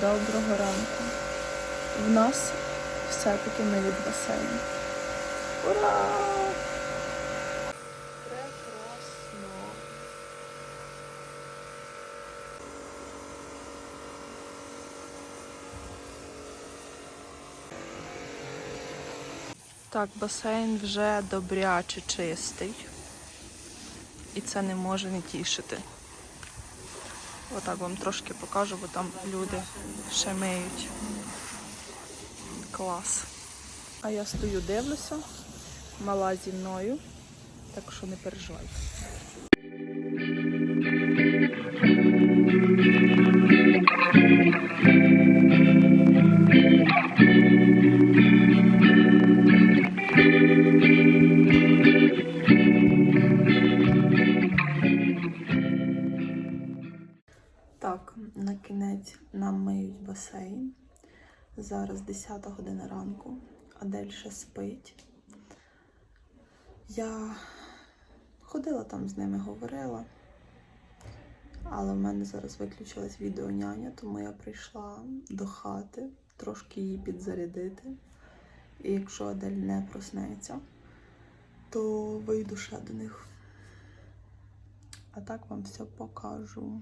Доброго ранку. В нас все-таки миють басейн. Ура! Прекрасно. Так, басейн вже добряче чистий. І це не може не тішити. Отак вам трошки покажу, бо там люди ще миють. Клас. А я стою, дивлюся, мала зі мною, так що не переживайте. Так, Зараз 10 година ранку, Адель ще спить. Я ходила там з ними, говорила. Але в мене зараз виключилась відеоняня, тому я прийшла до хати трошки її підзарядити. І якщо Адель не проснеться, то вийду ще до них. А так вам все покажу.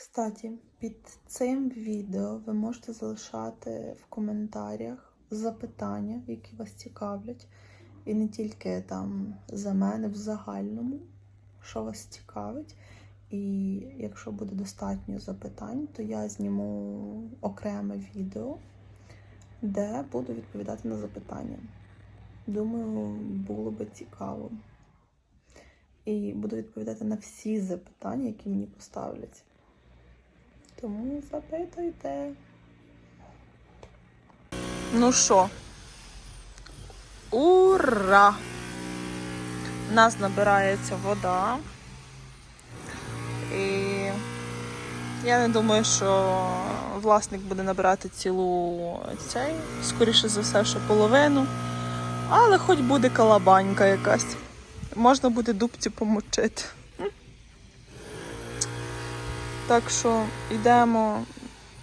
Кстати, під цим відео ви можете залишати в коментарях запитання, які вас цікавлять. І не тільки там за мене в загальному, що вас цікавить. І якщо буде достатньо запитань, то я зніму окреме відео, де буду відповідати на запитання. Думаю, було би цікаво. І буду відповідати на всі запитання, які мені поставлять. Тому запитуйте. Ну що? Ура! У нас набирається вода. І я не думаю, що власник буде набирати цілу цей, скоріше за все, що половину. Але хоч буде калабанька якась. Можна буде дубці помочити. Так що йдемо,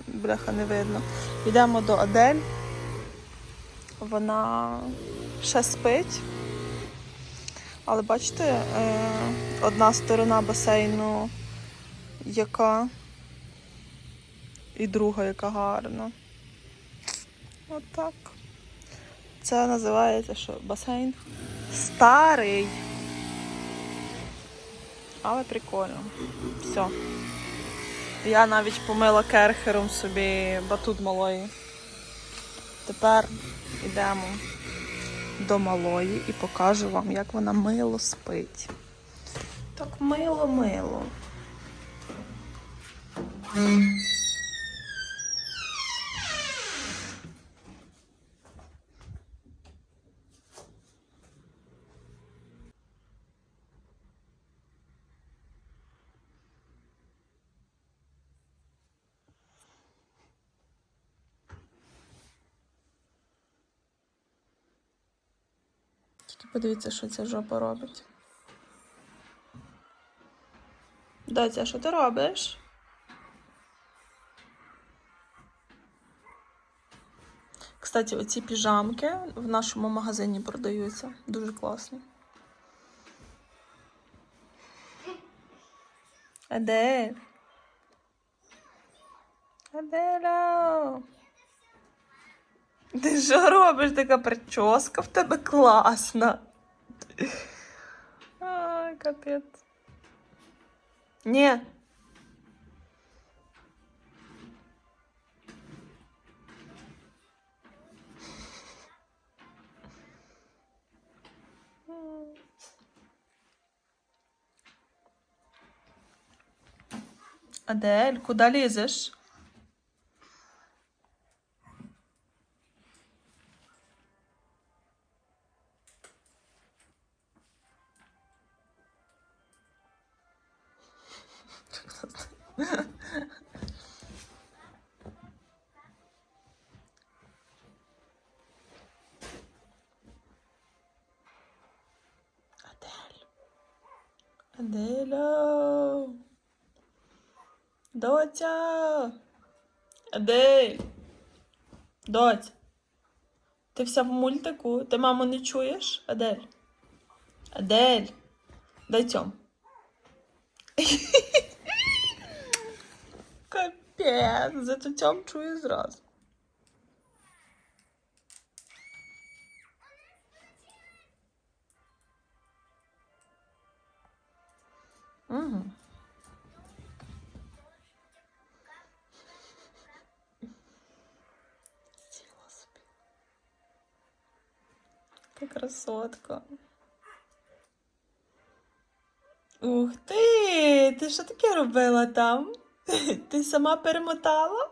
бляха, не видно. Йдемо до Адель. Вона ще спить. Але бачите, е, одна сторона басейну яка і друга яка гарна. Отак. Це називається що? Басейн старий. Але прикольно. Все. Я навіть помила керхером собі батут малої. Тепер йдемо до малої і покажу вам, як вона мило спить. Так мило-мило. Тільки подивіться, що ця жопа робить. Доця, що ти робиш? Кстати, оці піжамки в нашому магазині продаються. Дуже класні. Адель. Аделя. Ти що робиш? Така прическа в тебе класна. Ай, капець. Ні. Адель, куди лізеш? Аделя. Доця! Адель! Доць! Ти вся в мультику? Ти маму не чуєш? Адель? Адель! Дай цьому. Капець, зато цьому чую зразу. Угу. Сіла собі. Красотка. Ух ти! Ти що таке робила там? Ти сама перемотала?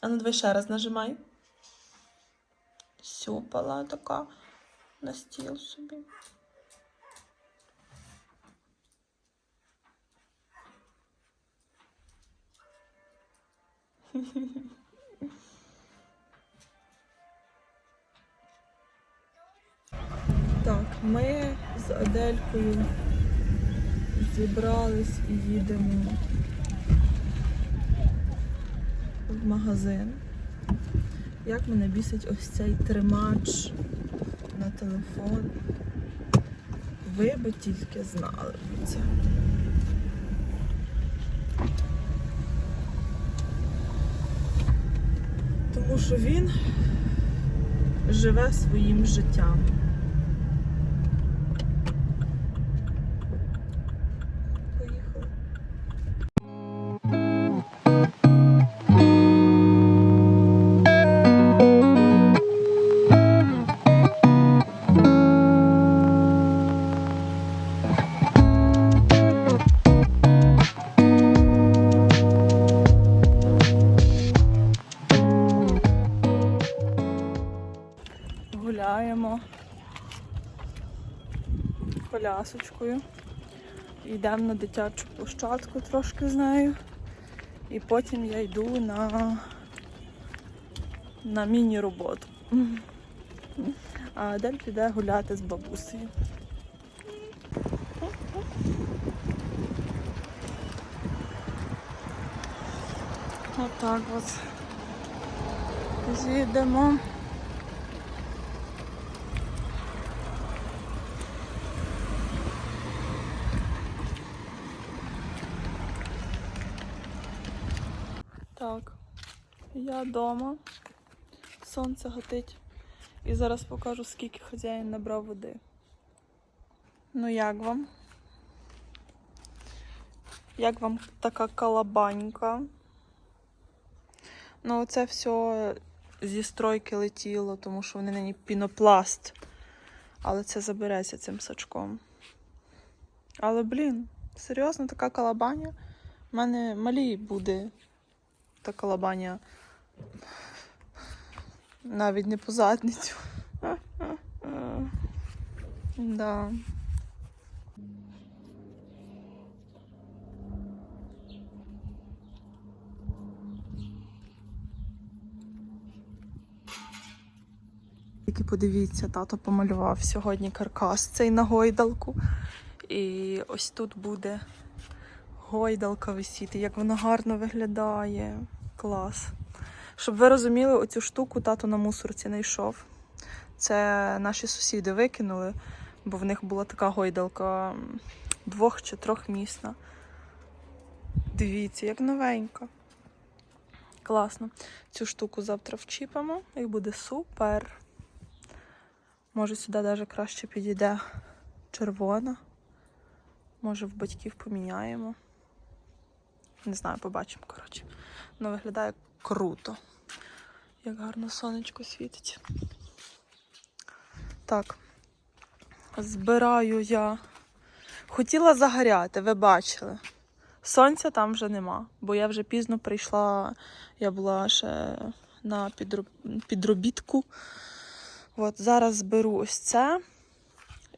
А ну давай ще раз нажимай. Сюпала така на стіл собі. Так, ми з Аделькою зібрались і їдемо в магазин. Як мене бісить ось цей тримач на телефон. Ви би тільки знали про це. Тому що він живе своїм життям. Колясочкою. Йдемо на дитячу площадку трошки з нею. І потім я йду на, на міні-роботу. А Адель піде гуляти з бабусею. Отак от. З'їдемо. Так, я вдома. Сонце гатить. І зараз покажу, скільки хазяїн набрав води. Ну, як вам? Як вам така калабанька? Ну, це все зі стройки летіло, тому що вони нині пінопласт. Але це забереться цим сачком. Але, блін, серйозно, така калабаня? У мене малій буде та калабаня. Навіть не по задницю. Да. Тільки подивіться, тато помалював сьогодні каркас цей на гойдалку. І ось тут буде гойдалка висіти, як воно гарно виглядає. Клас. Щоб ви розуміли, оцю штуку тато на мусорці знайшов. Це наші сусіди викинули, бо в них була така гойдалка двох чи трьохмісна. Дивіться, як новенька. Класно. Цю штуку завтра вчіпимо і буде супер. Може, сюди навіть краще підійде червона. Може, в батьків поміняємо. Не знаю, побачимо, коротше. Воно виглядає круто. Як гарно сонечко світить. Так. Збираю я. Хотіла загоряти, ви бачили. Сонця там вже нема, бо я вже пізно прийшла, я була ще на підроб... підробітку. От, зараз зберу ось це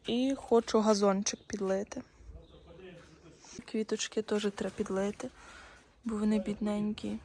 і хочу газончик підлити. Квіточки теж треба підлити, бо вони бідненькі.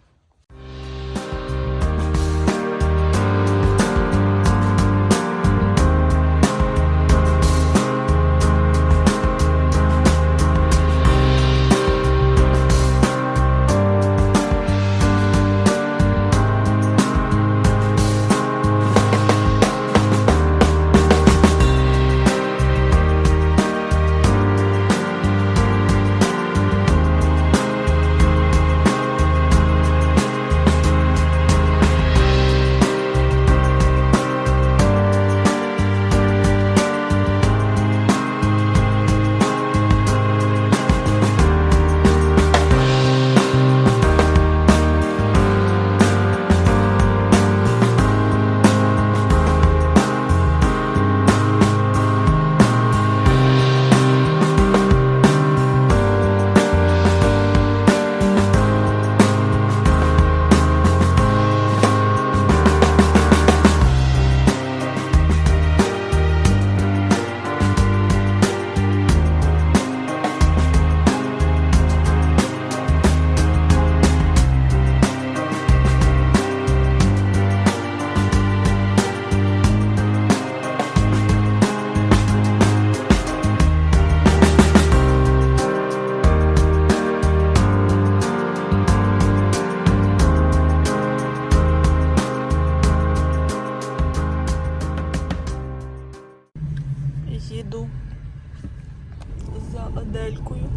Аделькою.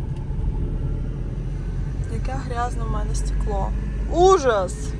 Яке грязне в мене стекло. Ужас!